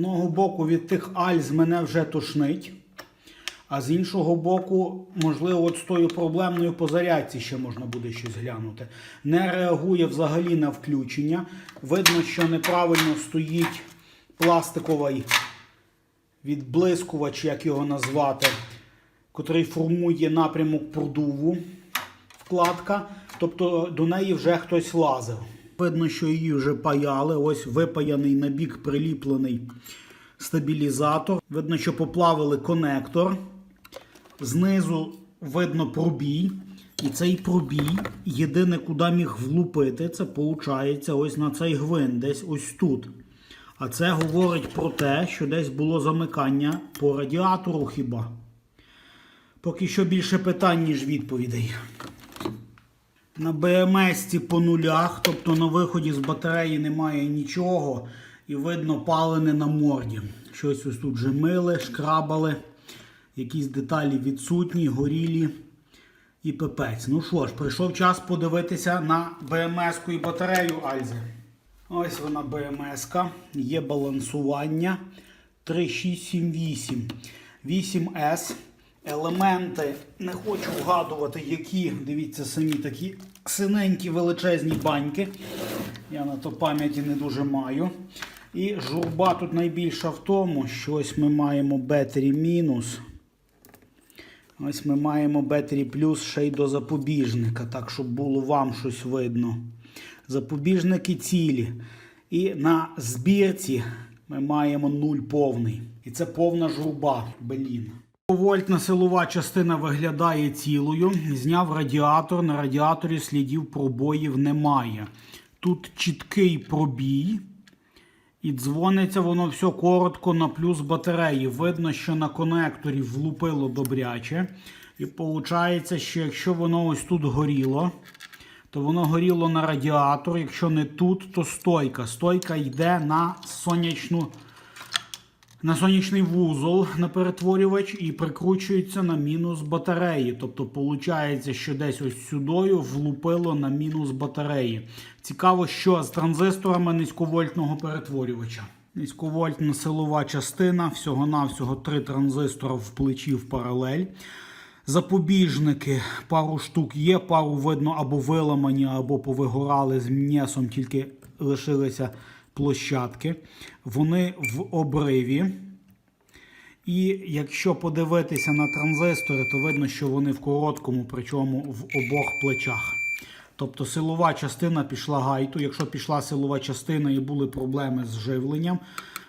Одного боку від тих альз мене вже тошнить, а з іншого боку, можливо, з тою проблемною по зарядці ще можна буде щось глянути. Не реагує взагалі на включення. Видно, що неправильно стоїть пластиковий відблискувач, як його назвати, котрий формує напрямок продуву вкладка. Тобто до неї вже хтось лазив. Видно, що її вже паяли. Ось випаяний на бік приліплений стабілізатор. Видно, що поплавили конектор. Знизу видно пробій. І цей пробій єдине, куди міг влупити, це виходить ось на цей гвинт, десь ось тут. А це говорить про те, що десь було замикання по радіатору хіба. Поки що більше питань, ніж відповідей. На БМС по нулях, тобто на виході з батареї немає нічого, і видно палене на морді. Щось ось тут вже мили, шкрабали, якісь деталі відсутні, горілі і пипець. Ну що ж, прийшов час подивитися на БМС-ку і батарею Альзи. Ось вона БМС-ка, є балансування 3678 8С. Елементи не хочу вгадувати, які, дивіться, самі такі синенькі величезні баньки. Я на то пам'яті не дуже маю. І журба тут найбільша в тому, що ось ми маємо бетері мінус. Ось ми маємо бетері плюс ще й до запобіжника, так щоб було вам щось видно. Запобіжники цілі. І на збірці ми маємо нуль повний. І це повна журба. Блін. Вольтна силова частина виглядає цілою. Зняв радіатор. На радіаторі слідів пробоїв немає. Тут чіткий пробій. І дзвониться воно все коротко на плюс батареї. Видно, що на конекторі влупило добряче. І виходить, що якщо воно ось тут горіло, то воно горіло на радіатор. Якщо не тут, то стойка. Стойка йде на сонячну. На сонячний вузол на перетворювач і прикручується на мінус батареї. Тобто, виходить, що десь ось сюдою влупило на мінус батареї. Цікаво, що з транзисторами низьковольтного перетворювача. Низьковольтна силова частина, всього-навсього три транзистора в плечі в паралель. Запобіжники, пару штук є, пару видно або виламані, або повигорали з м'ясом, тільки лишилися площадки. Вони в обриві. І якщо подивитися на транзистори, то видно, що вони в короткому, причому в обох плечах. Тобто силова частина пішла гайту. Якщо пішла силова частина і були проблеми з живленням,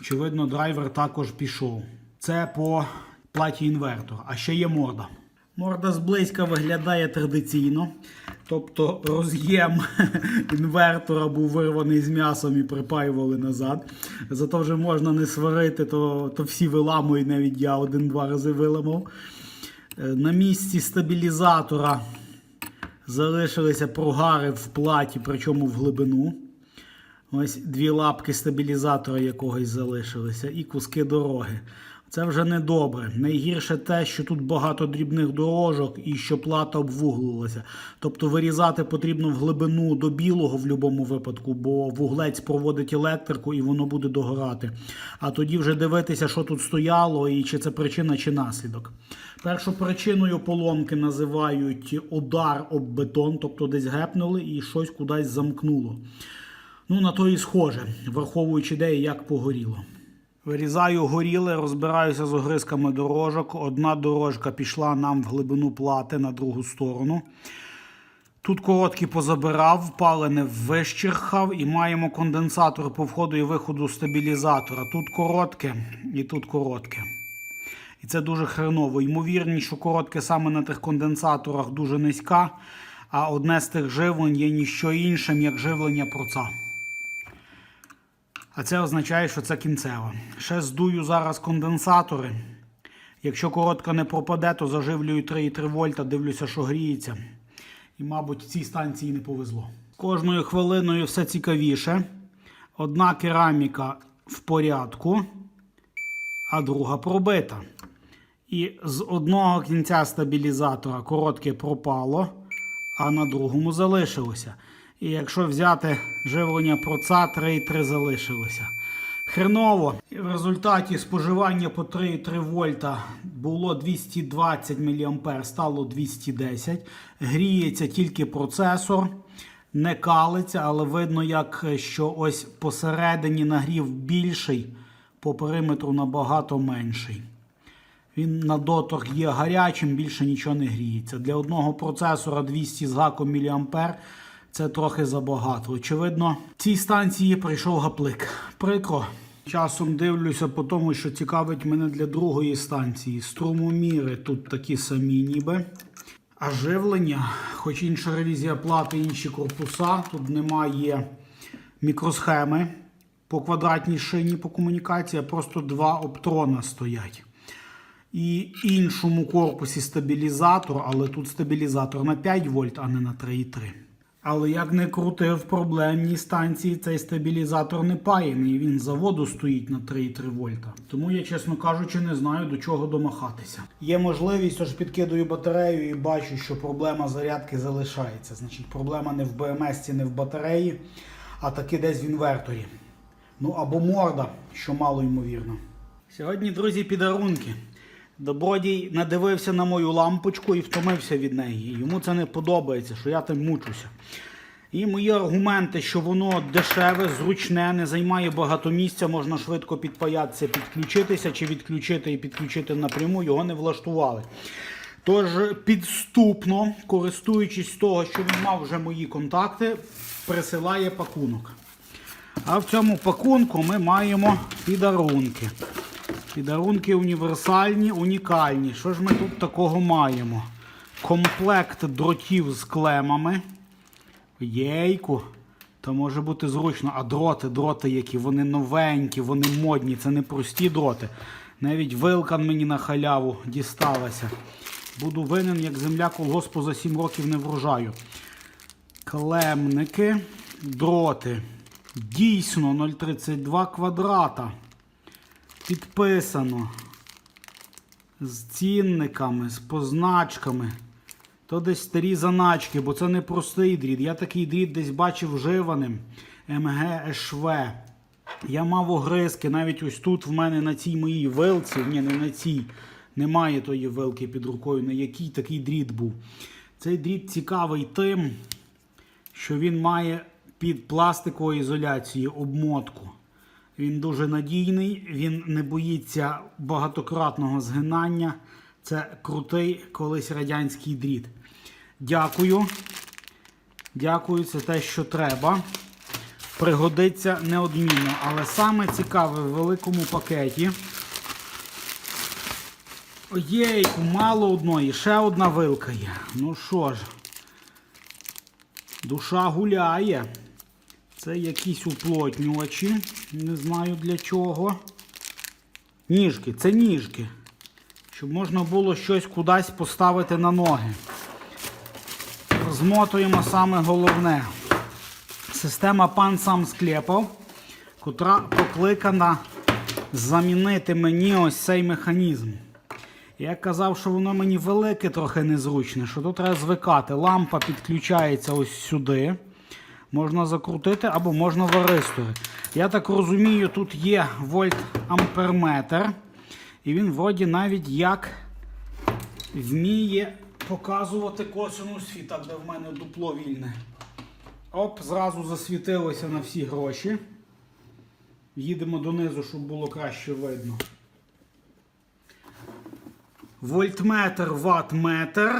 очевидно, драйвер також пішов. Це по платі інвертор. А ще є морда. Морда зблизька виглядає традиційно. Тобто роз'єм інвертора був вирваний з м'ясом і припаювали назад. Зато вже можна не сварити, то, то всі виламують, навіть я один-два рази виламав. Е, На місці стабілізатора залишилися прогари в платі, причому в глибину. Ось дві лапки стабілізатора якогось залишилися і куски дороги. Це вже не добре. Найгірше те, що тут багато дрібних дорожок і що плата обвуглилася. Тобто вирізати потрібно в глибину до білого в будь-якому випадку, бо вуглець проводить електрику і воно буде догорати. А тоді вже дивитися, що тут стояло, і чи це причина, чи наслідок. Першу причиною поломки називають удар об бетон, тобто десь гепнули і щось кудись замкнуло. Ну, на то і схоже, враховуючи де і як погоріло. Вирізаю горіле, розбираюся з огризками дорожок. Одна дорожка пішла нам в глибину плати на другу сторону. Тут короткі позабирав, палене вищерхав і маємо конденсатор по входу і виходу стабілізатора. Тут коротке і тут коротке. І це дуже хреново. Ймовірність, що коротке саме на тих конденсаторах дуже низька, а одне з тих живлень є ніщо іншим, як живлення проца. А це означає, що це кінцево. Ще здую зараз конденсатори. Якщо коротка не пропаде, то заживлюю 3,3 вольта, дивлюся, що гріється. І, мабуть, цій станції не повезло. Кожною хвилиною все цікавіше. Одна кераміка в порядку, а друга пробита. І з одного кінця стабілізатора коротке пропало, а на другому залишилося. І якщо взяти живлення проца, 3,3 залишилося. Хреново. В результаті споживання по 3,3 вольта було 220 мА, стало 210. Гріється тільки процесор, не калиться, але видно, як що ось посередині нагрів більший, по периметру набагато менший. Він на доторк є гарячим, більше нічого не гріється. Для одного процесора 200 з гаком мА це трохи забагато. Очевидно, цій станції прийшов гаплик. Прикро. Часом дивлюся по тому, що цікавить мене для другої станції. Струмоміри тут такі самі ніби. А живлення, хоч інша ревізія плати, інші корпуса, тут немає мікросхеми по квадратній шині по комунікації, а просто два оптрона стоять. І іншому корпусі стабілізатор, але тут стабілізатор на 5 вольт, а не на 3,3. Але як не крути в проблемній станції, цей стабілізатор не паяний, він заводу стоїть на 3,3 вольта. Тому я, чесно кажучи, не знаю до чого домахатися. Є можливість, тож підкидую батарею і бачу, що проблема зарядки залишається. Значить, проблема не в БМС, не в батареї, а таки десь в інверторі. Ну або морда, що мало ймовірно. Сьогодні, друзі, підарунки. Добродій надивився на мою лампочку і втомився від неї. Йому це не подобається, що я тим мучуся. І мої аргументи, що воно дешеве, зручне, не займає багато місця, можна швидко підпаятися, підключитися чи відключити і підключити напряму, його не влаштували. Тож підступно, користуючись того, що він мав вже мої контакти, присилає пакунок. А в цьому пакунку ми маємо підарунки. Підарунки універсальні, унікальні. Що ж ми тут такого маємо? Комплект дротів з клемами. Єйку. То може бути зручно. А дроти, дроти які, вони новенькі, вони модні, це не прості дроти. Навіть вилкан мені на халяву дісталася. Буду винен, як земля колгоспу за 7 років не врожаю. Клемники, дроти. Дійсно 0,32 квадрата. Підписано. З цінниками, з позначками. То десь старі заначки, бо це не простий дріт. Я такий дріт десь бачив вживаним. МГ ШВ. Я мав огризки. Навіть ось тут в мене на цій моїй вилці, ні, не на цій, немає тої вилки під рукою, на якій такий дріт був. Цей дріт цікавий тим, що він має під пластиковою ізоляцією обмотку. Він дуже надійний, він не боїться багатократного згинання. Це крутий колись радянський дріт. Дякую. Дякую, це те, що треба. Пригодиться неодмінно. Але саме цікаве в великому пакеті. Єйку, мало одної, ще одна вилка є. Ну що ж, душа гуляє. Це якісь уплотнювачі. Не знаю для чого. Ніжки, це ніжки. Щоб можна було щось кудись поставити на ноги. Змотуємо саме головне. Система пан сам склепав, котра покликана замінити мені ось цей механізм. Я казав, що воно мені велике, трохи незручне, що тут треба звикати. Лампа підключається ось сюди. Можна закрутити або можна варистори. Я так розумію, тут є вольт-амперметр. І він вроді навіть як вміє показувати косинус фі. Так, де в мене дупло вільне. Оп, зразу засвітилося на всі гроші. Їдемо донизу, щоб було краще видно. Вольтметр, ваттметр.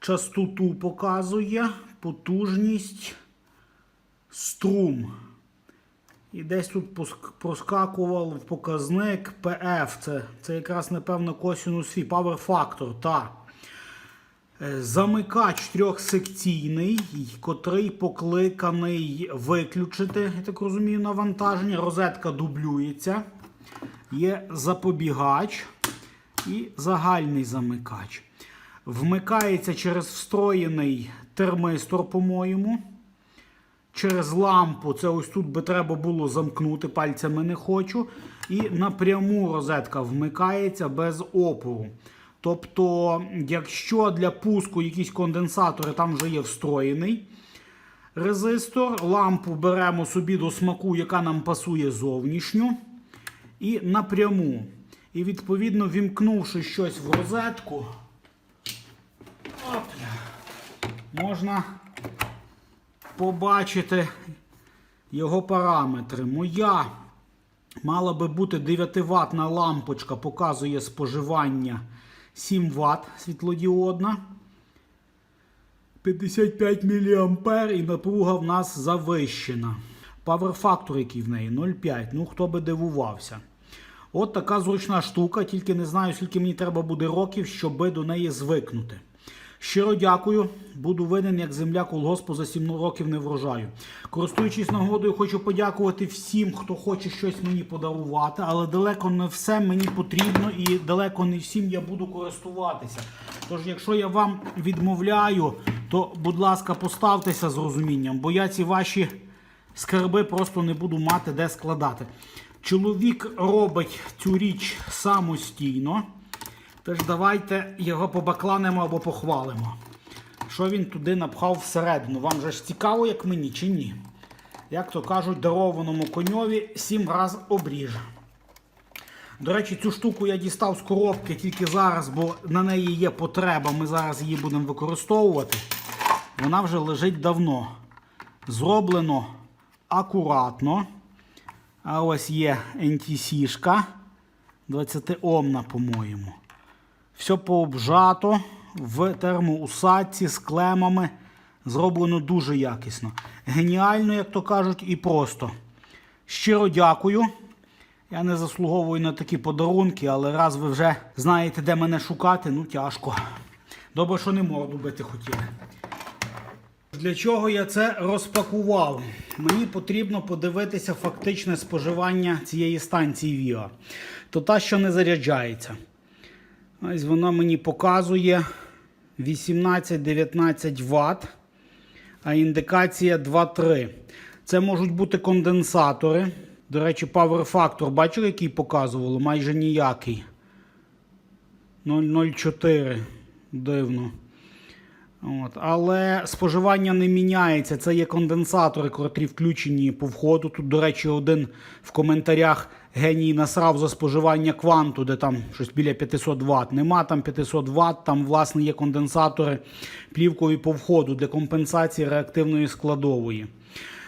Частоту показує, потужність, струм. І десь тут проскакував показник PF. Це, це якраз, напевно, косинус фі, Power Factor. Та. Е, Замикач трьохсекційний, котрий покликаний виключити, я так розумію, навантаження. Розетка дублюється. Є запобігач і загальний замикач. Вмикається через встроєний термистор, по-моєму. Через лампу, це ось тут би треба було замкнути, пальцями не хочу. І напряму розетка вмикається без опору. Тобто, якщо для пуску якісь конденсатори там вже є встроєний, резистор. Лампу беремо собі до смаку, яка нам пасує зовнішню. І напряму. І відповідно вімкнувши щось в розетку, можна побачити його параметри. Моя мала би бути 9 ватна лампочка, показує споживання 7 Вт світлодіодна. 55 мА і напруга в нас завищена. Factor, який в неї 0,5. Ну, хто би дивувався. От така зручна штука, тільки не знаю, скільки мені треба буде років, щоб до неї звикнути. Щиро дякую. Буду винен як земля колгоспу за 7 років не врожаю. Користуючись нагодою, хочу подякувати всім, хто хоче щось мені подарувати, але далеко не все мені потрібно і далеко не всім я буду користуватися. Тож, якщо я вам відмовляю, то, будь ласка, поставтеся з розумінням, бо я ці ваші скарби просто не буду мати де складати. Чоловік робить цю річ самостійно. Тож давайте його побакланемо або похвалимо. Що він туди напхав всередину? Вам же ж цікаво, як мені, чи ні? Як то кажуть, дарованому коньові сім раз обріже. До речі, цю штуку я дістав з коробки тільки зараз, бо на неї є потреба. Ми зараз її будемо використовувати. Вона вже лежить давно. Зроблено акуратно. А ось є NTC-шка 20-омна, по-моєму. Все пообжато в термоусадці з клемами. Зроблено дуже якісно. Геніально, як то кажуть, і просто. Щиро дякую. Я не заслуговую на такі подарунки, але раз ви вже знаєте, де мене шукати, ну тяжко. Добре, що не морду бити хотіли. Для чого я це розпакував? Мені потрібно подивитися фактичне споживання цієї станції VIA. То та, що не заряджається. Ось вона мені показує 18-19 Вт, а індикація 2,3. Це можуть бути конденсатори. До речі, Power Factor, бачили, який показувало? Майже ніякий. 0,04. Дивно. От. Але споживання не міняється. Це є конденсатори, котрі включені по входу. Тут, до речі, один в коментарях геній насрав за споживання кванту, де там щось біля 500 Вт. Нема там 500 Вт, там, власне, є конденсатори плівкові по входу для компенсації реактивної складової.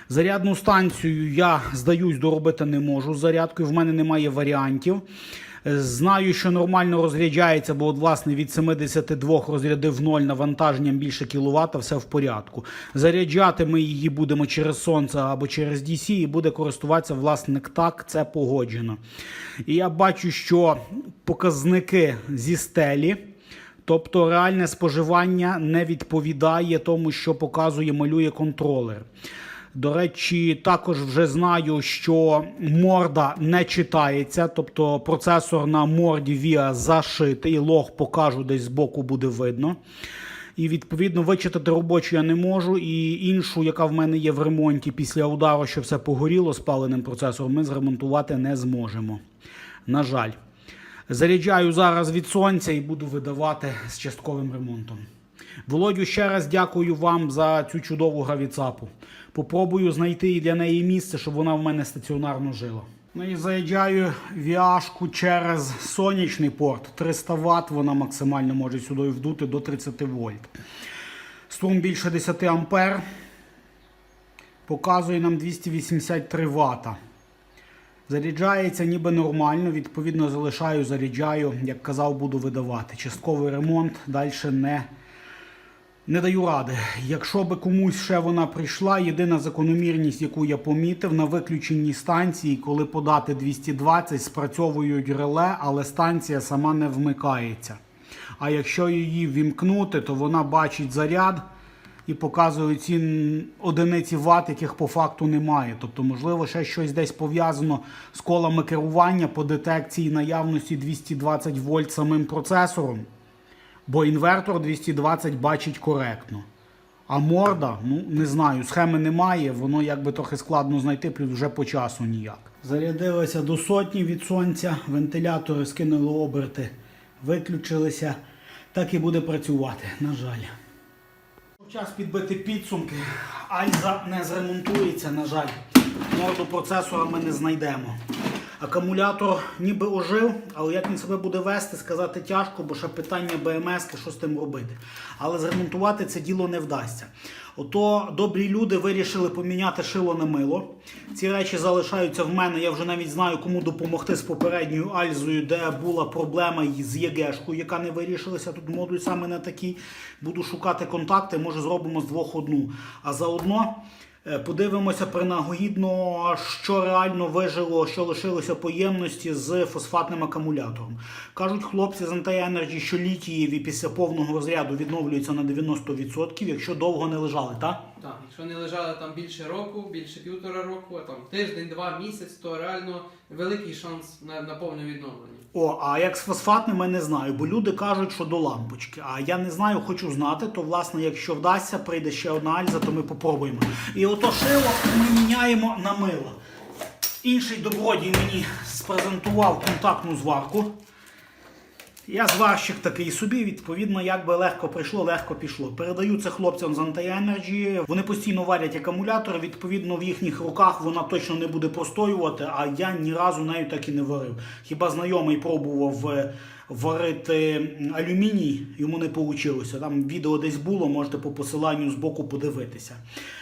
Зарядну станцію я, здаюсь, доробити не можу зарядкою, в мене немає варіантів. Знаю, що нормально розряджається, бо от, власне від 72 розрядив 0 навантаженням більше кіловата, все в порядку. Заряджати ми її будемо через сонце або через DC, і буде користуватися власник так, це погоджено. І я бачу, що показники зі стелі. Тобто реальне споживання не відповідає тому, що показує, малює контролер. До речі, також вже знаю, що морда не читається, тобто процесор на морді VIA зашитий, лог покажу десь збоку буде видно. І відповідно вичитати робочу я не можу. І іншу, яка в мене є в ремонті після удару, що все погоріло спаленим процесором, ми зремонтувати не зможемо. На жаль. Заряджаю зараз від сонця і буду видавати з частковим ремонтом. Володю, ще раз дякую вам за цю чудову гравіцапу. Попробую знайти і для неї місце, щоб вона в мене стаціонарно жила. Ну і заїжджаю віашку через сонячний порт. 300 Вт вона максимально може сюди вдути до 30 вольт. Струм більше 10 ампер. Показує нам 283 Вт. Заряджається ніби нормально, відповідно залишаю, заряджаю, як казав, буду видавати. Частковий ремонт далі не, не даю ради. Якщо би комусь ще вона прийшла, єдина закономірність, яку я помітив, на виключеній станції, коли подати 220, спрацьовують реле, але станція сама не вмикається. А якщо її вімкнути, то вона бачить заряд і показує ці одиниці ват, яких по факту немає. Тобто, можливо, ще щось десь пов'язано з колами керування по детекції наявності 220 вольт самим процесором. Бо інвертор 220 бачить коректно. А морда, ну не знаю, схеми немає, воно якби трохи складно знайти, плюс вже по часу ніяк. Зарядилися до сотні від сонця, вентилятори скинули оберти, виключилися. Так і буде працювати, на жаль. Час підбити підсумки. Альза не зремонтується, на жаль. Морду процесора ми не знайдемо. Акумулятор ніби ожив, але як він себе буде вести, сказати тяжко, бо ще питання БМС, що з тим робити. Але зремонтувати це діло не вдасться. Ото добрі люди вирішили поміняти шило на мило. Ці речі залишаються в мене. Я вже навіть знаю, кому допомогти з попередньою Альзою, де була проблема з ЄГшкою, яка не вирішилася. Тут модуль саме на такий. Буду шукати контакти, може зробимо з двох одну. А заодно. Е, Подивимося принагідно, що реально вижило, що лишилося поємності з фосфатним акумулятором. Кажуть хлопці з Anti-Energy, що літієві після повного розряду відновлюються на 90%, якщо довго не лежали, так? Так, якщо не лежали там більше року, більше півтора року, там тиждень, два, місяць, то реально великий шанс на, на повне відновлення. О, а як з фосфатними не знаю, бо люди кажуть, що до лампочки. А я не знаю, хочу знати. То власне, якщо вдасться, прийде ще одна альза, то ми попробуємо. І ото шило ми міняємо на мило. Інший добродій мені спрезентував контактну зварку. Я зварщик такий собі, відповідно, як би легко прийшло, легко пішло. Передаю це хлопцям з Anti-Energy. Вони постійно варять акумулятор. Відповідно, в їхніх руках вона точно не буде простоювати, а я ні разу нею так і не варив. Хіба знайомий пробував е, варити алюміній, йому не вийшло. Там відео десь було, можете по посиланню з боку подивитися.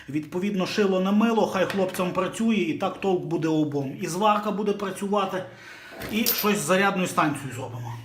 Відповідно, шило на мило, хай хлопцям працює, і так толк буде обом. І зварка буде працювати, і щось з зарядною станцією зробимо.